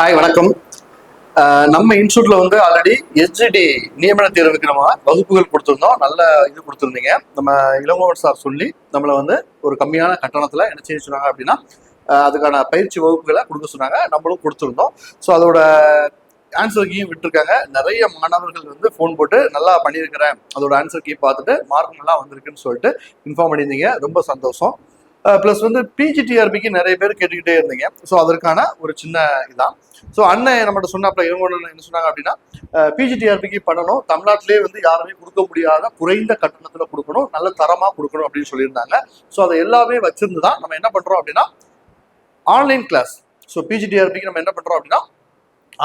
Hi வணக்கம். நம்ம இன்ஸ்டியூட்ல வந்து ஆல்ரெடி எஸ்ஜிடி நியமன தேர்வுக்கு நம்ம வகுப்புகள் கொடுத்துருந்தோம். நல்ல இது கொடுத்துருந்தீங்க. நம்ம இளங்கோவன் சார் சொல்லி நம்மளை வந்து ஒரு கம்மியான கட்டணத்துல என்ன செய்ய சொன்னாங்க அப்படின்னா அதுக்கான பயிற்சி வகுப்புகளை கொடுக்க சொன்னாங்க. நம்மளும் கொடுத்துருந்தோம். ஸோ அதோட ஆன்சர் கீயும் விட்டுருக்காங்க. நிறைய மாணவர்கள் வந்து ஃபோன் போட்டு நல்லா பண்ணியிருக்கிறேன். அதோட ஆன்சர் கீ பார்த்துட்டு மார்க் நல்லா வந்திருக்குன்னு சொல்லிட்டு இன்ஃபார்ம் பண்ணியிருந்தீங்க. ரொம்ப சந்தோஷம். ப்ளஸ் வந்து பிஜிடிஆர்பிக்கு நிறைய பேர் கேட்டுக்கிட்டே இருந்தீங்க. ஸோ அதற்கான ஒரு சின்ன இதான். ஸோ அண்ணன் நம்மகிட்ட சொன்னாப்ல இவங்க என்ன சொன்னாங்க அப்படின்னா பிஜிடிஆர்பிக்கு பண்ணணும் தமிழ்நாட்டிலே வந்து யாருமே கொடுக்க முடியாத குறைந்த கட்டணத்தில் கொடுக்கணும் நல்ல தரமாக கொடுக்கணும் அப்படின்னு சொல்லியிருந்தாங்க. ஸோ அதை எல்லாமே வச்சிருந்து தான் நம்ம என்ன பண்ணுறோம் அப்படின்னா ஆன்லைன் கிளாஸ் ஸோ பிஜிடிஆர்பிக்கு நம்ம என்ன பண்ணுறோம் அப்படின்னா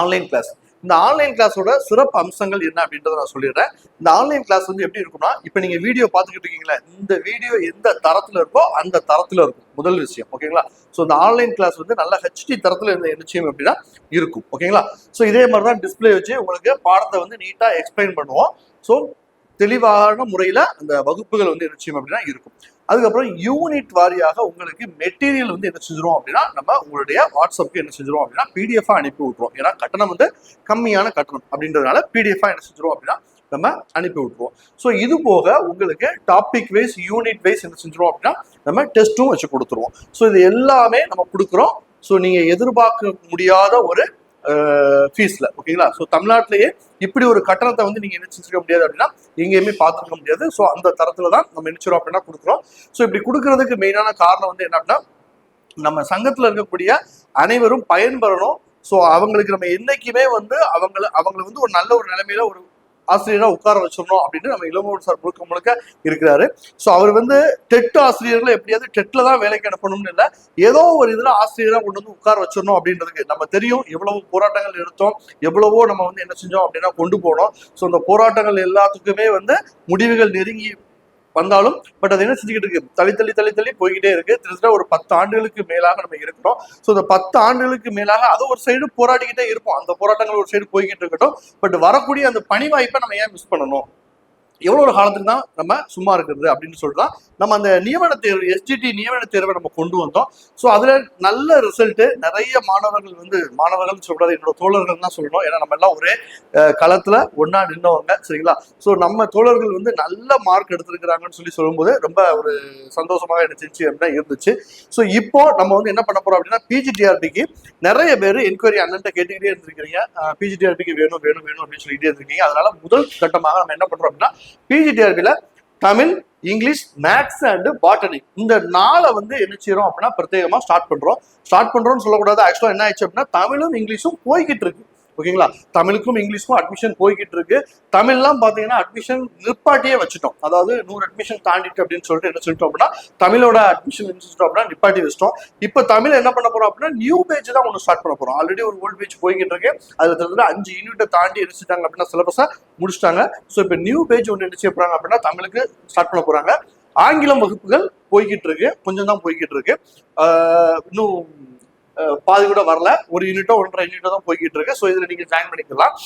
ஆன்லைன் கிளாஸ் இந்த ஆன்லைன் கிளாஸோட சிறப்பு அம்சங்கள் என்ன அப்படின்றத நான் சொல்லிடுறேன். இந்த ஆன்லைன் கிளாஸ் வந்து எப்படி இருக்கும்னா இப்போ நீங்கள் வீடியோ பார்த்துக்கிட்டு இருக்கீங்களா இந்த வீடியோ எந்த தரத்தில் இருக்கோ அந்த தரத்தில் இருக்கும். முதல் விஷயம் ஓகேங்களா ஸோ இந்த ஆன்லைன் கிளாஸ் வந்து நல்ல ஹெச்டி தரத்தில் இருந்த நிச்சயம் அப்படின்னா இருக்கும் ஓகேங்களா ஸோ இதே மாதிரி தான் டிஸ்பிளே வச்சு உங்களுக்கு பாடத்தை வந்து நீட்டாக எக்ஸ்பிளைன் பண்ணுவோம். ஸோ தெளிவான முறையில் அந்த வகுப்புகள் வந்து நிச்சயம் அப்படின்னா இருக்கும். அதுக்கப்புறம் யூனிட் வாரியாக உங்களுக்கு மெட்டீரியல் வந்து என்ன செஞ்சிரும் அப்படின்னா நம்ம உங்களுடைய வாட்ஸ்அப்புக்கு என்ன செஞ்சிரும் அப்படின்னா பிடிஎஃபாக அனுப்பி விட்ருவோம் ஏன்னா கட்டணம் வந்து கம்மியான கட்டணம் அப்படின்றதுனால பிடிஎஃபாக என்ன செஞ்சிரும் அப்படின்னா நம்ம அனுப்பி விட்ருவோம் ஸோ இது போக உங்களுக்கு டாபிக் வைஸ் யூனிட் வைஸ் என்ன செஞ்சிரும் அப்படின்னா நம்ம டெஸ்ட்டும் வச்சு கொடுத்துருவோம். ஸோ இது எல்லாமே நம்ம கொடுக்குறோம். ஸோ நீங்கள் எதிர்பார்க்க முடியாத ஒரு ஃபீஸ்ல ஓகேங்களா ஸோ தமிழ்நாட்டிலேயே இப்படி ஒரு கட்டணத்தை வந்து நீங்க என்ன செஞ்சிருக்க முடியாது அப்படின்னா எங்கேயுமே பார்த்துருக்க முடியாது. ஸோ அந்த தரத்துல தான் நம்ம நினைச்சிரும் அப்படின்னா கொடுக்குறோம். ஸோ இப்படி கொடுக்கறதுக்கு மெயினான காரணம் வந்து என்ன அப்படின்னா நம்ம சங்கத்துல இருக்கக்கூடிய அனைவரும் பயன்பெறணும். ஸோ அவங்களுக்கு நம்ம என்னைக்குமே வந்து அவங்கள அவங்களை வந்து ஒரு நல்ல ஒரு நிலைமையில ஒரு ஆசிரியரா உட்கார வச்சிடணும் அப்படின்னு நம்ம இளங்கோவன் சார் முழுக்க முழுக்க இருக்கிறாரு. ஸோ அவர் வந்து டெட் ஆசிரியர்களை எப்படியாவது டெட்ல தான் வேலைக்கு அனுப்பணும்னு இல்லை ஏதோ ஒரு இதுல ஆசிரியரா கொண்டு வந்து உட்கார வச்சிடணும் அப்படின்றதுக்கு நம்ம தெரியும். எவ்வளவு போராட்டங்கள் எடுத்தோம் எவ்வளவோ நம்ம வந்து என்ன செஞ்சோம் அப்படின்னா கொண்டு போனோம். ஸோ அந்த போராட்டங்கள் எல்லாத்துக்குமே வந்து முடிவுகள் நெருங்கி வந்தாலும் பட் அது என்ன செஞ்சுக்கிட்டு இருக்கு? தள்ளி தள்ளி தள்ளி தள்ளி போய்கிட்டே இருக்கு. கிட்டத்தட்ட ஒரு பத்து ஆண்டுகளுக்கு மேலாக நம்ம இருக்கிறோம். ஸோ இந்த பத்து ஆண்டுகளுக்கு மேலாக அது ஒரு சைடு போராடிக்கிட்டே இருப்போம். அந்த போராட்டங்கள் ஒரு சைடு போய்கிட்டு இருக்கட்டும். பட் வரக்கூடிய அந்த பணி வாய்ப்பை நம்ம ஏன் மிஸ் பண்ணணும்? எவ்வளோ ஒரு காலத்துக்கு தான் நம்ம சும்மா இருக்கிறது அப்படின்னு சொல்லலாம் நம்ம அந்த நியமன தேர்வு எஸ்டிடி நியமன தேர்வை நம்ம கொண்டு வந்தோம். ஸோ அதில் நல்ல ரிசல்ட்டு நிறைய மாணவர்கள் வந்து மாணவர்கள் சொல்கிறது என்னோட தோழர்கள் தான் சொல்லணும். ஏன்னா நம்ம எல்லாம் ஒரே களத்தில் ஒன்றா நின்றவங்க சரிங்களா? ஸோ நம்ம தோழர்கள் வந்து நல்ல மார்க் எடுத்திருக்கிறாங்கன்னு சொல்லி சொல்லும்போது ரொம்ப ஒரு சந்தோஷமாக இருந்துச்சு அப்படின்னா இருந்துச்சு. ஸோ இப்போ நம்ம வந்து என்ன பண்ண போகிறோம் அப்படின்னா பிஜிடிஆர்பிக்கு நிறைய பேர் என்கொயரி அண்ணன்ட்ட கேட்டுக்கிட்டே இருந்திருக்கிறீங்க. பிஜிடிஆர்பிக்கு வேணும் வேணும் வேணும் அப்படின்னு சொல்லிட்டே இருந்திருக்கீங்க. அதனால முதல் கட்டமாக நம்ம என்ன பண்ணுறோம் அப்படின்னா பிஜிடிஆர்பியில் Tamil English maths and botany இந்த நாளை வந்து என்ன செய்யறோம் அப்படின்னா பிரத்யேகமாக ஸ்டார்ட் பண்றோம். ஸ்டார்ட் பண்ணுறோம்னு சொல்லக்கூடாது. ஆக்சுவலா என்ன ஆயிடுச்சு அப்படின்னா தமிழும் இங்கிலீஷும் போய்கிட்டு இருக்கு. ஓகேங்களா? தமிழுக்கும் இங்கிலீஷ்க்கும் அட்மிஷன் போய்கிட்டு இருக்கு தமிழ்லாம் பார்த்தீங்கன்னா அட்மிஷன் நிப்பாட்டியே வச்சுட்டோம். அதாவது நூறு அட்மிஷன் தாண்டிட்டு அப்படின்னு சொல்லிட்டு என்ன சொல்லிட்டோம் அப்படின்னா தமிழோட அட்மிஷன் சொல்லிட்டோம் அப்படின்னா நிப்பாட்டி வச்சிட்டோம். இப்போ தமிழ் என்ன பண்ண போறோம் அப்படின்னா நியூ பேஜ் தான் ஒன்று ஸ்டார்ட் பண்ண போறோம். ஆல்ரெடி ஒரு ஓல்ட் பேஜ் போய்கிட்டு இருக்கு அதுல கிட்டத்தட்ட அஞ்சு யூனிட்டை தாண்டி எரிச்சிட்டாங்க அப்படின்னா சிலபஸை முடிச்சிட்டாங்க. ஸோ இப்போ நியூ பேஜ் ஒன்று என்ன செய்ய போறாங்க அப்படின்னா தமிழுக்கு ஸ்டார்ட் பண்ண போறாங்க. ஆங்கிலம் வகுப்புகள் போய்கிட்டு இருக்கு கொஞ்சம் தான் போய்கிட்டு இருக்கு இன்னும் பாதி கூட வரல. ஒரு யூனிட்டோ ஒன்றரை யூனிட்டோ தான் போய்கிட்டு இருக்கு. ஸோ இதுல நீங்க ஜாயின் பண்ணிக்கலாம்.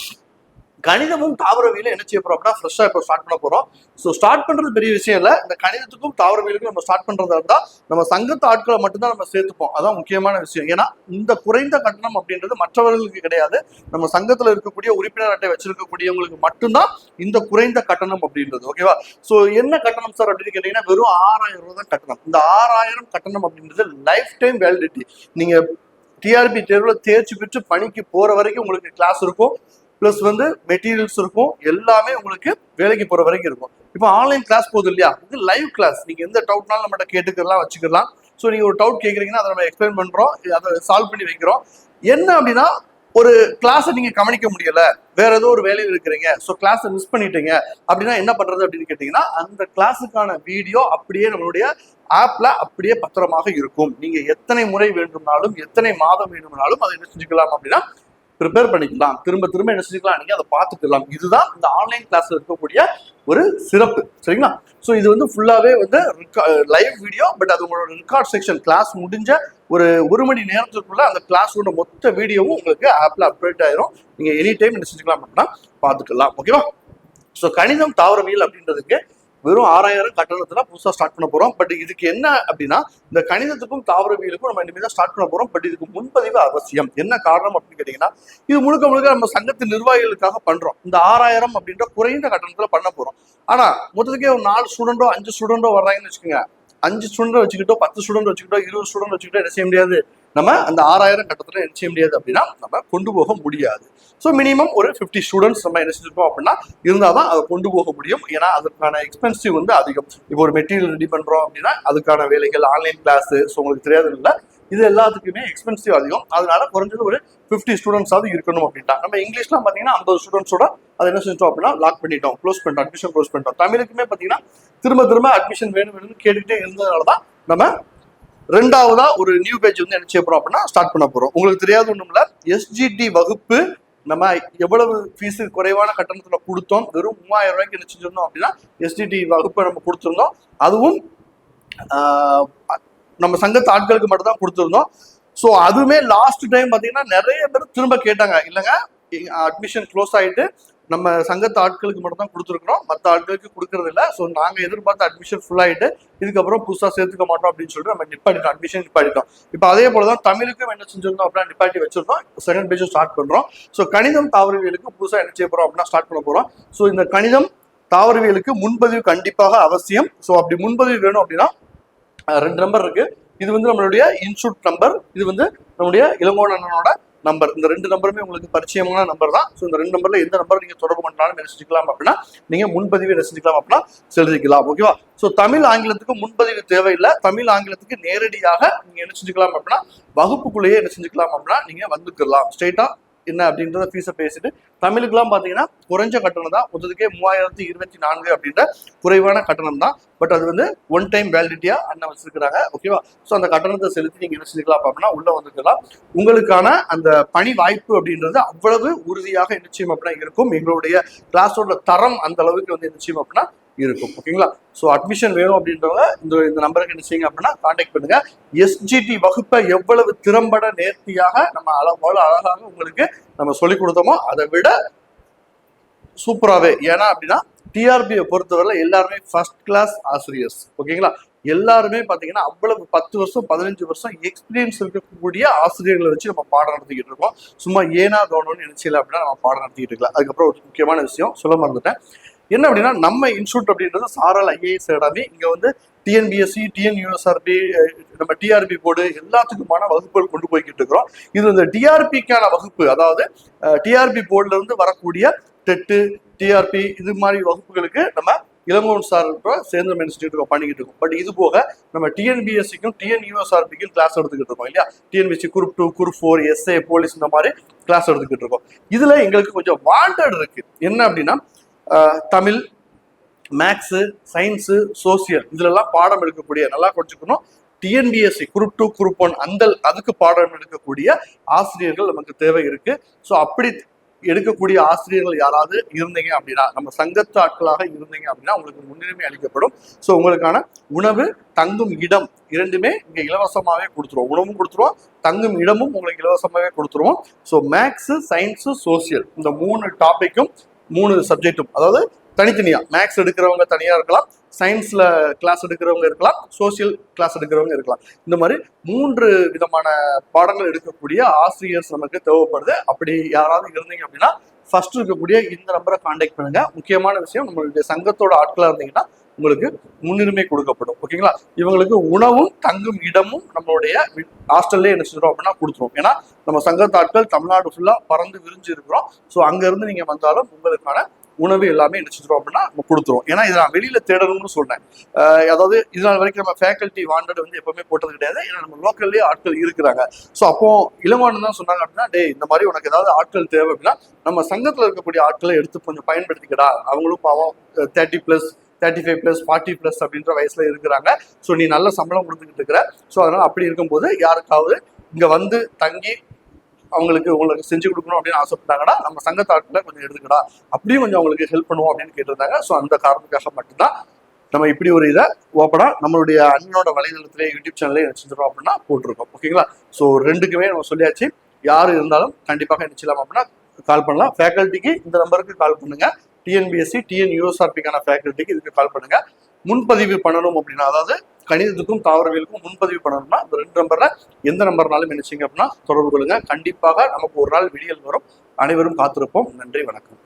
கணிதமும் தாவரவியலும் என்ன செய்ய போறோம் அப்படின்னா ஃப்ரெஷ்ஷா இப்போ ஸ்டார்ட் பண்ண போறோம். ஸோ ஸ்டார்ட் பண்றது பெரிய விஷயம் இல்லை. இந்த கணிதத்துக்கும் தாவரவியலுக்கும் நம்ம ஸ்டார்ட் பண்றதா இருந்தால் நம்ம சங்கத்து ஆட்களை மட்டும்தான் நம்ம சேர்த்துப்போம். அதான் முக்கியமான விஷயம். ஏன்னா இந்த குறைந்த கட்டணம் அப்படின்றது மற்றவர்களுக்கு கிடையாது. நம்ம சங்கத்துல இருக்கக்கூடிய உறுப்பினர் அட்டை வச்சிருக்கக்கூடியவங்களுக்கு மட்டும்தான் இந்த குறைந்த கட்டணம் அப்படின்றது. ஓகேவா ஸோ என்ன கட்டணம் சார் அப்படின்னு கேட்டீங்கன்னா வெறும் ஆறாயிரம் ரூபாய் தான் கட்டணம். இந்த ஆறாயிரம் கட்டணம் அப்படின்றது லைஃப் டைம் வேலிடிட்டி நீங்க டிஆர்பி தேர்வில் தேர்ச்சி பெற்று பணிக்கு போற வரைக்கும் உங்களுக்கு கிளாஸ் இருக்கும். ப்ளஸ் வந்து மெட்டீரியல்ஸ் இருக்கும். எல்லாமே உங்களுக்கு வேலைக்கு போற வரைக்கும் இருக்கும். இப்போ ஆன்லைன் கிளாஸ் போகுது இல்லையா? இது லைவ் கிளாஸ் நீங்க எந்த டவுட்னாலும் நம்மகிட்ட கேட்டுக்கலாம் வச்சுக்கலாம். ஸோ நீங்க ஒரு டவுட் கேட்குறீங்கன்னா அதை நம்ம எக்ஸ்பிளைன் பண்றோம். அதை சால்வ் பண்ணி வைக்கிறோம். என்ன அப்படின்னா ஒரு கிளாஸை நீங்க கவனிக்க முடியல. வேற ஏதோ ஒரு வேலையில் இருக்கிறீங்க. ஸோ கிளாஸை மிஸ் பண்ணிட்டீங்க. அப்படின்னா என்ன பண்றது அப்படின்னு கேட்டீங்கன்னா அந்த கிளாஸுக்கான வீடியோ அப்படியே நம்மளுடைய ஆப்ல அப்படியே பத்திரமாக இருக்கும். நீங்க எத்தனை முறை வேண்டுமானாலும் எத்தனை மாதம் வேண்டும்னாலும் அதை என்ன செஞ்சுக்கலாம் அப்படின்னா ப்ரிப்பேர் பண்ணிக்கலாம். திரும்ப திரும்ப என்ன செஞ்சுக்கலாம்? நீங்கள் அதை பார்த்துக்கலாம் இதுதான் இந்த ஆன்லைன் கிளாஸில் இருக்கக்கூடிய ஒரு சிறப்பு. சரிங்களா? ஸோ இது வந்து ஃபுல்லாகவே வந்து லைவ் வீடியோ பட் அது உங்களோட ரெக்கார்ட் செக்ஷன் கிளாஸ் முடிஞ்ச ஒரு ஒரு மணி நேரத்துக்குள்ள அந்த கிளாஸோட மொத்த வீடியோவும் உங்களுக்கு ஆப்பில் அப்டேட் ஆயிரும். நீங்கள் எனி டைம் என்ன செஞ்சுக்கலாம் அப்படின்னா பார்த்துக்கலாம். ஓகேவா ஸோ கணிதம் தாவரவியல் அப்படின்றதுக்கு வெறும் ஆறாயிரம் கட்டணத்துல புதுசா ஸ்டார்ட் பண்ண போறோம். பட் இதுக்கு என்ன அப்படின்னா இந்த கணிதத்துக்கும் தாவரவியலுக்கும் நம்ம இனிமேல் தான் ஸ்டார்ட் பண்ண போறோம். பட் இதுக்கு முன்பதிவு அவசியம். என்ன காரணம் அப்படின்னு கேட்டீங்கன்னா இது முழுக்க முழுக்க நம்ம சங்கத்து நிர்வாகிகளுக்காக பண்றோம். இந்த ஆறாயிரம் அப்படின்ற குறைந்த கட்டணத்துல பண்ண போறோம். ஆனா மொத்தத்துக்கே ஒரு நாலு ஸ்டூடெண்டோ அஞ்சு ஸ்டூடெண்டோ வர்றாங்கன்னு வச்சுக்கோங்க. அஞ்சு ஸ்டூடெண்ட் வச்சுக்கிட்டோ பத்து ஸ்டூடெண்ட் வச்சுக்கிட்டோ இருபது ஸ்டூடெண்ட் வச்சுக்கிட்டோ என்ன செய்ய முடியாது? நம்ம அந்த ஆறாயிரம் கட்டத்தில் என்ன செய்ய முடியாது அப்படின்னா நம்ம கொண்டு போக முடியாது. ஸோ மினிமம் ஒரு ஃபிஃப்டி ஸ்டூடெண்ட்ஸ் நம்ம என்ன செஞ்சிருக்கோம் அப்படின்னா இருந்தால் தான் அதை கொண்டு போக முடியும். ஏன்னா அதற்கான எக்ஸ்பென்சிவ் வந்து அதிகம். இப்போ ஒரு மெட்டீரியல் ரெடி பண்ணுறோம் அப்படின்னா அதுக்கான வேலைகள் ஆன்லைன் கிளாஸு ஸோ உங்களுக்கு தெரியாது இல்லை இது எல்லாத்துக்குமே எக்ஸ்பென்சிவ் அதிகம். அதனால குறைஞ்சது ஒரு ஃபிஃப்டி ஸ்டூடெண்ட்ஸாவது இருக்கணும் அப்படின்ட்டா. நம்ம இங்கிலீஷ்லாம் பார்த்தீங்கன்னா ஐம்பது ஸ்டூடெண்ட்ஸோட அதை என்ன செஞ்சோம் அப்படின்னா லாக் பண்ணிட்டோம். க்ளோஸ் பண்ணிட்டோம் அட்மிஷன் க்ளோஸ் பண்ணிட்டோம். தமிழுக்குமே பார்த்தீங்கன்னா திரும்ப திரும்ப அட்மிஷன் வேணும் வேணும்னு கேட்டுக்கிட்டே இருந்ததுனால தான் நம்ம ரெண்டாவதா ஒரு நியூ பேஜ் வந்து என்ன செய்ய போறோம் அப்படின்னா ஸ்டார்ட் பண்ண போறோம். உங்களுக்கு தெரியாத ஒண்ணும் இல்ல. எஸ்ஜிடி வகுப்பு நம்ம எவ்வளவு ஃபீஸு குறைவான கட்டணத்துல கொடுத்தோம்? வெறும் மூவாயிரம் ரூபாய்க்கு என்ன செஞ்சிருந்தோம் அப்படின்னா எஸ்டிடி வகுப்பை நம்ம கொடுத்துருந்தோம். அதுவும் நம்ம சங்கத்து ஆட்களுக்கு மட்டும் தான் கொடுத்துருந்தோம். ஸோ அதுவுமே லாஸ்ட் டைம் பார்த்தீங்கன்னா நிறைய பேர் திரும்ப கேட்டாங்க. இல்லைங்க அட்மிஷன் க்ளோஸ் ஆகிட்டு நம்ம சங்கத்து ஆட்களுக்கு மட்டும் தான் கொடுத்துருக்குறோம். மற்ற ஆட்களுக்கு கொடுக்கறது இல்லை ஸோ நாங்கள் எதிர்பார்த்த அட்மிஷன் ஃபுல் ஆகிட்டு இதுக்கப்புறம் புதுசாக சேர்த்துக்க மாட்டோம் அப்படின்னு சொல்லிட்டு நம்ம நிப்பாட்டிட்டோம். அட்மிஷன் நிப்பாட்டிட்டோம். இப்போ அதே போல தான் தமிழுக்கும் என்ன செஞ்சிருந்தோம் அப்படின்னா நிப்பாட்டி வச்சிருந்தோம். செகண்ட் பேஜும் ஸ்டார்ட் பண்ணுறோம் ஸோ கணிதம் தாவரவியலுக்கு புதுசாக என்ன செய்ய போகிறோம் அப்படின்னா ஸ்டார்ட் பண்ண போகிறோம் ஸோ இந்த கணிதம் தாவரவியலுக்கு முன்பதிவு கண்டிப்பாக அவசியம். ஸோ அப்படி முன்பதிவு வேணும் அப்படின்னா ரெண்டு நம்பர் இருக்கு. இது வந்து நம்மளுடைய இன்ஸ்டியூட் நம்பர் இது வந்து நம்முடைய இளங்கோன் அண்ணனோட நம்பர் இந்த ரெண்டு நம்பருமே உங்களுக்கு பரிச்சயமான நம்பர் தான். ஸோ இந்த ரெண்டு நம்பர்ல எந்த நம்பர் நீங்க தொடர்பு பண்ணாலும் என்ன செஞ்சுக்கலாம் அப்படின்னா நீங்க முன்பதிவு என்ன செஞ்சுக்கலாம் அப்படின்னா செலுத்திக்கலாம். ஓகேவா ஸோ தமிழ் ஆங்கிலத்துக்கு முன்பதிவு தேவையில்லை. தமிழ் ஆங்கிலத்துக்கு நேரடியாக நீங்க என்ன செஞ்சுக்கலாம் அப்படின்னா வகுப்புக்குள்ளேயே என்ன செஞ்சுக்கலாம் அப்படின்னா நீங்க வந்துக்கலாம். ஸ்ட்ரெயிட்டா என்ன அப்படின்றத ஃபீஸை பேசிட்டு தமிழுக்குலாம் பார்த்தீங்கன்னா குறைஞ்ச கட்டணம் தான். மொத்தத்துக்கே மூவாயிரத்தி இருபத்தி நான்கு அப்படின்ற குறைவான கட்டணம் தான். பட் அது வந்து ஒன் டைம் வேலிடிட்டியாக அண்ணன் வச்சிருக்கிறாங்க. ஓகேவா ஸோ அந்த கட்டணத்தை செலுத்தி நீங்கள் என்ன செஞ்சுக்கலாம் அப்படின்னா உள்ள வந்துக்கலாம். உங்களுக்கான அந்த பணி வாய்ப்பு அப்படின்றது அவ்வளவு உறுதியாக நிச்சயம் அப்படின்னா இருக்கும். எங்களுடைய கிளாஸோட தரம் அந்த அளவுக்கு வந்து நிச்சயம் அப்படின்னா இருக்கும். ஓகேங்களா ஸோ அட்மிஷன் வேணும் அப்படின்றவங்க இந்த இந்த நம்பருக்கு என்ன செய்யுங்க அப்படின்னா காண்டாக்ட் பண்ணுங்க. எஸ்ஜிடி வகுப்பை எவ்வளவு திறம்பட நேர்த்தியாக நம்ம அளவு அழகாக உங்களுக்கு நம்ம சொல்லி கொடுத்தோமோ அதை விட சூப்பராகவே ஏன்னா அப்படின்னா டிஆர்பியை பொறுத்தவரையில் எல்லாருமே ஃபர்ஸ்ட் கிளாஸ் ஆசிரியர்ஸ். ஓகேங்களா? எல்லாருமே பார்த்தீங்கன்னா அவ்வளவு பத்து வருஷம் பதினஞ்சு வருஷம் எக்ஸ்பீரியன்ஸ் இருக்கக்கூடிய ஆசிரியர்களை வச்சு நம்ம பாடம் நடத்திக்கிட்டு இருக்கோம். சும்மா ஏனா தோணும்னு நினைச்சல அப்படின்னா நம்ம பாடம் நடத்திக்கிட்டு இருக்கலாம். அதுக்கப்புறம் ஒரு முக்கியமான விஷயம் சொல்ல மறந்துட்டேன். என்ன அப்படின்னா நம்ம இன்ஸ்டியூட் அப்படின்றது சாரல் ஐஏஎஸ் அகாடமி இங்கே வந்து டிஎன்பிஎஸ்சி டிஎன்யூஎஸ்ஆர்பி நம்ம டிஆர்பி போர்டு எல்லாத்துக்குமான வகுப்புகள் கொண்டு போய்கிட்டு இருக்கிறோம். இது இந்த டிஆர்பிக்கான வகுப்பு அதாவது டிஆர்பி போர்டுல இருந்து வரக்கூடிய டெட்டு டிஆர்பி இது மாதிரி வகுப்புகளுக்கு நம்ம இளங்கோன் சார் சேர்ந்த சேர்ந்து இன்ஸ்டியூட் பண்ணிக்கிட்டு இருக்கோம். பட் இது போக நம்ம டிஎன்பிஎஸ்சிக்கும் டிஎன்யூஎஸ்ஆர்பிக்கும் கிளாஸ் எடுத்துக்கிட்டு இருக்கோம் இல்லையா? TNPSC group two group four SA police இந்த மாதிரி கிளாஸ் எடுத்துக்கிட்டு இருக்கோம். இதுல எங்களுக்கு கொஞ்சம் வாண்டட் இருக்கு. என்ன அப்படின்னா தமிழ் மேக்ஸு சயின்ஸு சோசியல் இதுலலாம் பாடம் எடுக்கக்கூடிய நல்லா குறைச்சிக்கணும் TNPSC group two group one அந்த அதுக்கு பாடம் எடுக்கக்கூடிய ஆசிரியர்கள் நமக்கு தேவை இருக்கு. ஸோ அப்படி எடுக்கக்கூடிய ஆசிரியர்கள் யாராவது இருந்தீங்க அப்படின்னா நம்ம சங்கத்து ஆட்களாக இருந்தீங்க அப்படின்னா உங்களுக்கு முன்னுரிமை அளிக்கப்படும். ஸோ உங்களுக்கான உணவு தங்கும் இடம் இரண்டுமே இங்கே இலவசமாகவே கொடுத்துருவோம். உணவும் கொடுத்துருவோம் தங்கும் இடமும் உங்களுக்கு இலவசமாகவே கொடுத்துருவோம். ஸோ மேக்ஸு சயின்ஸு சோசியல் இந்த மூணு டாப்பிக்கும் மூணு சப்ஜெக்ட்டும் அதாவது தனித்தனியாக மேக்ஸ் எடுக்கிறவங்க தனியாக இருக்கலாம். சயின்ஸில் கிளாஸ் எடுக்கிறவங்க இருக்கலாம். சோசியல் கிளாஸ் எடுக்கிறவங்க இருக்கலாம். இந்த மாதிரி மூன்று விதமான பாடங்கள் எடுக்கக்கூடிய ஆசிரியர்ஸ் நமக்கு தேவைப்படுது. அப்படி யாராவது இருந்தீங்க அப்படின்னா ஃபர்ஸ்ட் இருக்கக்கூடிய இந்த நம்பரை காண்டாக்ட் பண்ணுங்க. முக்கியமான விஷயம் நம்மளுடைய சங்கத்தோட ஆட்களாக இருந்தீங்கன்னா உங்களுக்கு முன்னுரிமை கொடுக்கப்படும். ஓகேங்களா? இவங்களுக்கு உணவும் தங்கும் இடமும் நம்மளுடைய ஹாஸ்டல்லே என்ன செஞ்சிடும் அப்படின்னா கொடுத்துருவோம். ஏன்னா நம்ம சங்கத்தாட்கள் தமிழ்நாடு ஃபுல்லாக பறந்து விரிஞ்சு இருக்கிறோம். ஸோ அங்கேருந்து நீங்கள் வந்தாலும் உங்களுக்கான உணவு எல்லாமே என்ன செஞ்சிடும் அப்படின்னா நம்ம கொடுத்துருவோம். ஏன்னா இதை நான் வெளியில தேடணும்னு சொல்றேன். அதாவது இது நாள் வரைக்கும் நம்ம ஃபேக்கல்ட்டி வாண்டட் வந்து எப்பவுமே போட்டது கிடையாது. ஏன்னா நம்ம லோக்கல்லேயே ஆட்கள் இருக்கிறாங்க. ஸோ அப்போ இளமானு தான் சொன்னாங்க அப்படின்னா டேய் இந்த மாதிரி உனக்கு ஏதாவது ஆட்கள் தேவை அப்படின்னா நம்ம சங்கத்தில் இருக்கக்கூடிய ஆட்களை எடுத்து கொஞ்சம் பயன்படுத்திக்கடா. அவங்களும் பாவம் thirty plus thirty five plus forty plus அப்படின்ற வயசுல இருக்கிறாங்க. ஸோ நீ நல்ல சம்பளம் கொடுத்துக்கிட்டு இருக்கிற. ஸோ அதனால அப்படி இருக்கும்போது யாருக்காவது இங்க வந்து தங்கி அவங்களுக்கு உங்களுக்கு செஞ்சு கொடுக்கணும் அப்படின்னு ஆசைப்பட்டாங்கன்னா நம்ம சங்கத்தாட்டில் கொஞ்சம் எடுத்துக்கடா. அப்படியும் கொஞ்சம் அவங்களுக்கு ஹெல்ப் பண்ணுவோம் அப்படின்னு கேட்டிருந்தாங்க. ஸோ அந்த காரணத்துக்காக மட்டும்தான் நம்ம இப்படி ஒரு இதை ஓப்பனாக நம்மளுடைய அண்ணனோட வலைதளத்திலே யூடியூப் சேனலே செஞ்சிடும் அப்படின்னா போட்டிருக்கோம். ஓகேங்களா ஸோ ரெண்டுக்குமே நம்ம சொல்லியாச்சு. யார் இருந்தாலும் கண்டிப்பாக நிச்சயலாம் அப்படின்னா கால் பண்ணலாம். ஃபேக்கல்ட்டிக்கு இந்த நம்பருக்கு கால் பண்ணுங்க. டிஎன்பிஎஸ்சி டிஎன் யூஎஸ்ஆர்பிக்கான ஃபேக்கல்ட்டிக்கு இதுக்கு கால் பண்ணுங்க. முன்பதிவு பண்ணணும் அப்படின்னா அதாவது கணிதத்துக்கும் தாவரவியலுக்கும் முன்பதிவு பண்ணணும்னா இந்த ரெண்டு நம்பர்ல எந்த நம்பர்னாலும் நினைச்சீங்க அப்படின்னா தொடர்பு கொள்ளுங்க. கண்டிப்பாக நமக்கு ஒரு நாள் விடியல் வரும். அனைவரும் காத்திருப்போம். நன்றி வணக்கம்.